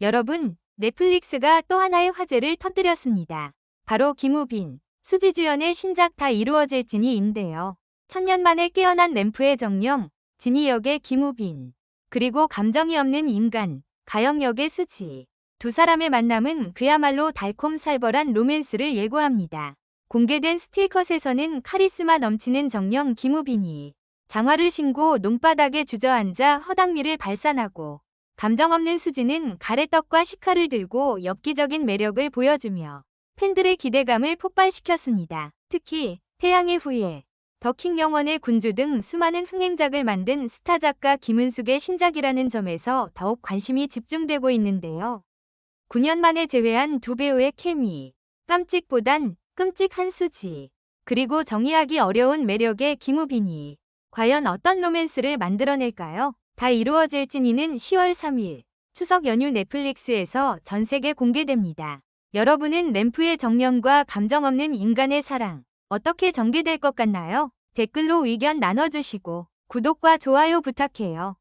여러분, 넷플릭스가 또 하나의 화제를 터뜨렸습니다. 바로 김우빈, 수지주연의 신작 다 이루어질지니인데요. 천년 만에 깨어난 램프의 정령, 진희 역의 김우빈, 그리고 감정이 없는 인간, 가영 역의 수지. 두 사람의 만남은 그야말로 달콤살벌한 로맨스를 예고합니다. 공개된 스틸컷에서는 카리스마 넘치는 정령 김우빈이 장화를 신고 논바닥에 주저앉아 허당미를 발산하고 감정 없는 수지는 가래떡과 식칼을 들고 엽기적인 매력을 보여주며 팬들의 기대감을 폭발시켰습니다. 특히 태양의 후예, 더킹 영원의 군주 등 수많은 흥행작을 만든 스타 작가 김은숙의 신작이라는 점에서 더욱 관심이 집중되고 있는데요. 9년 만에 재회한 두 배우의 케미, 깜찍보단 끔찍한 수지, 그리고 정의하기 어려운 매력의 김우빈이 과연 어떤 로맨스를 만들어낼까요? 다 이루어질지니는 10월 3일 추석 연휴 넷플릭스에서 전 세계 공개됩니다. 여러분은 램프의 정령과 감정 없는 인간의 사랑 어떻게 전개될 것 같나요? 댓글로 의견 나눠주시고 구독과 좋아요 부탁해요.